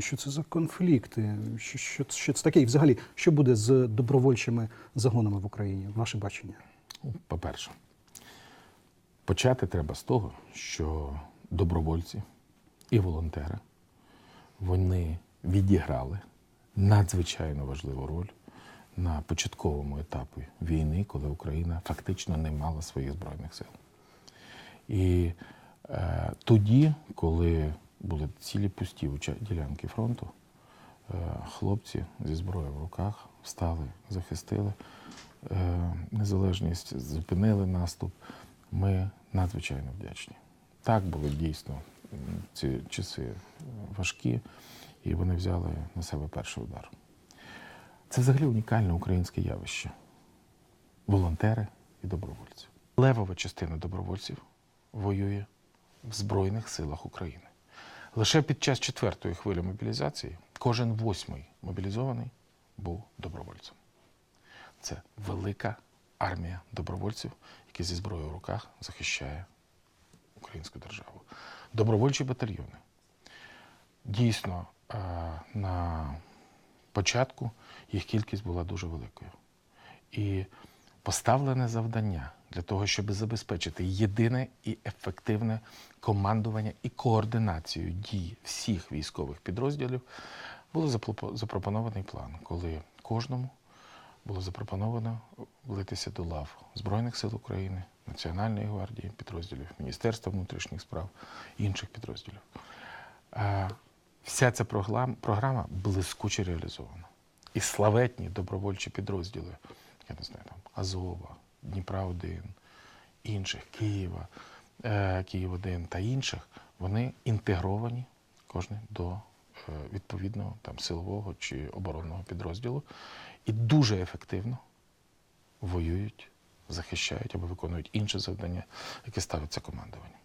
Що це за конфлікти? Що, що, що це таке? І взагалі, що буде з добровольчими загонами в Україні? Ваше бачення? Ну, По-перше, почати треба з того, що добровольці і волонтери вони відіграли надзвичайно важливу роль на початковому етапі війни, коли Україна фактично не мала своїх збройних сил. І е, тоді, коли були цілі пусті ділянки фронту, е, хлопці зі зброєю в руках встали, захистили е, незалежність, зупинили наступ. Ми надзвичайно вдячні. Так були дійсно ці часи важкі, і вони взяли на себе перший удар. Це взагалі унікальне українське явище. Волонтери і добровольці. Левова частина добровольців воює в Збройних силах України. Лише під час четвертої хвилі мобілізації кожен восьмий мобілізований був добровольцем. Це велика армія добровольців, які зі зброєю в руках захищає українську державу. Добровольчі батальйони. Дійсно, е, на початку їх кількість була дуже великою. І поставлене завдання для того, щоб забезпечити єдине і ефективне командування і координацію дій всіх військових підрозділів, було запропонований план, коли кожному було запропоновано влитися до лав Збройних сил України, Національної гвардії, підрозділів Міністерства внутрішніх справ інших підрозділів. Е, Вся ця програма блискуче реалізована. І славетні добровольчі підрозділи, я не знаю, там Азова, Дніпра 1 інших, Києва, е, Київ 1 та інших, вони інтегровані кожен до е, відповідного там силового чи оборонного підрозділу і дуже ефективно воюють, захищають або виконують інші завдання, які ставиться командуванням.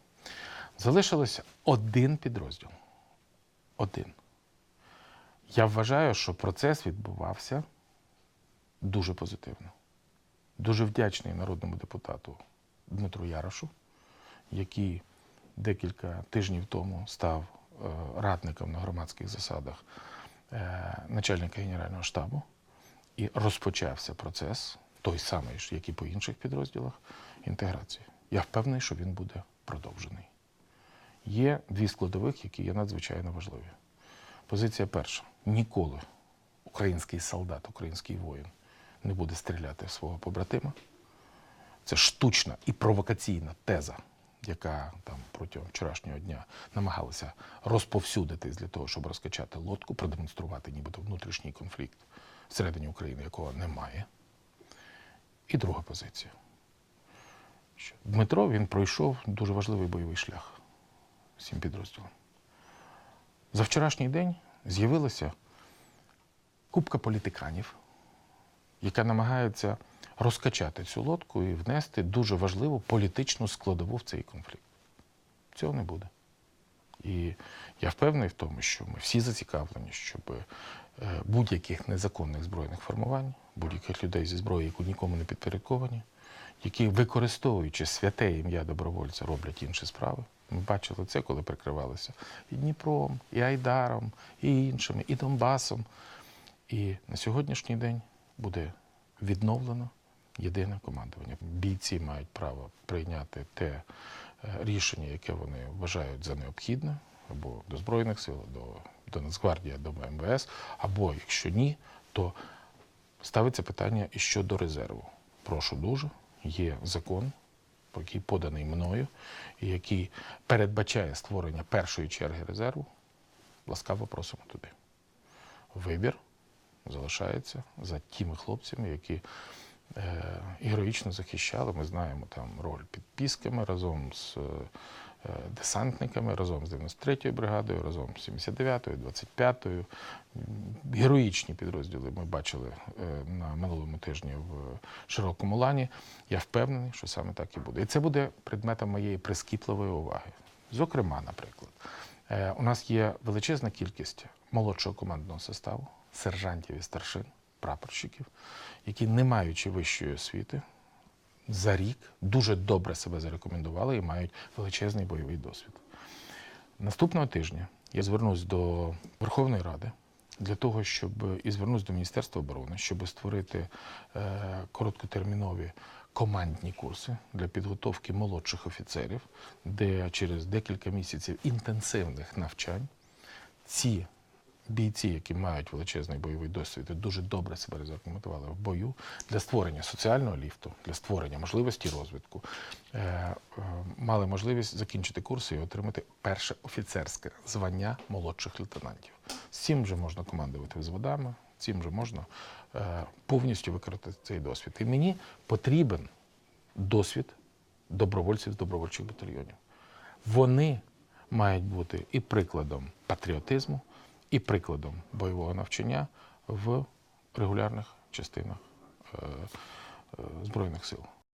Залишилося один підрозділ. Один. Я вважаю, що процес відбувався дуже позитивно. Дуже вдячний народному депутату Дмитру Ярошу, який декілька тижнів тому став е, радником на громадських засадах е, начальника Генерального штабу, і розпочався процес, той самий, як і по інших підрозділах, інтеграції. Я впевнений, що він буде продовжений. Є дві складових, які є надзвичайно важливі. Позиція перша: ніколи український солдат, український воїн не буде стріляти в свого побратима. Це штучна і провокаційна теза, яка там протягом вчорашнього дня намагалася розповсюдитись для того, щоб розкачати лодку, продемонструвати нібито внутрішній конфлікт всередині України, якого немає. І друга позиція. Що Дмитро він пройшов дуже важливий бойовий шлях всім підрозділам. За вчорашній день з'явилася купка політиканів, яка намагається розкачати цю лодку і внести дуже важливу політичну складову в цей конфлікт. Цього не буде. І я впевнений в тому, що ми всі зацікавлені, щоб е, будь-яких незаконних збройних формувань, будь-яких людей зі зброєю, які нікому не підпорядковані, які, використовуючи святе ім'я добровольця, роблять інші справи. Ми бачили це, коли прикривалися і Дніпром, і Айдаром, і іншими, і Донбасом. І на сьогоднішній день буде відновлено єдине командування. Бійці мають право прийняти те е, рішення, яке вони вважають за необхідне, або до Збройних сил, до, до Нацгвардії, до МВС, або якщо ні, то ставиться питання щодо резерву. Прошу дуже, є закон, який поданий мною, і який передбачає створення першої черги резерву. Ласкаво просимо туди. Вибір залишається за тими хлопцями, які е, героїчно захищали. Ми знаємо там роль під Пісками разом з е, десантниками, разом з 93-ю бригадою, разом з 79-ю, 25-ю. Героїчні підрозділи ми бачили е, на минулому тижні в Широкому Лані. Я впевнений, що саме так і буде. І це буде предметом моєї прискіпливої уваги. Зокрема, наприклад, у нас є величезна кількість молодшого командного составу, сержантів і старшин, прапорщиків, які, не маючи вищої освіти, за рік дуже добре себе зарекомендували і мають величезний бойовий досвід. Наступного тижня я звернусь до Верховної Ради для того, щоб і звернусь до Міністерства оборони, щоб створити е, короткотермінові командні курси для підготовки молодших офіцерів, де через декілька місяців інтенсивних навчань ці бійці, які мають величезний бойовий досвід і дуже добре себе зарекомендували в бою для створення соціального ліфту, для створення можливості розвитку, е, е, мали можливість закінчити курси і отримати перше офіцерське звання молодших лейтенантів. З цим вже можна командувати взводами, цим вже можна е, повністю використати цей досвід. І мені потрібен досвід добровольців з добровольчих батальйонів. Вони мають бути і прикладом патріотизму, і прикладом бойового навчання в регулярних частинах е, е, Збройних сил.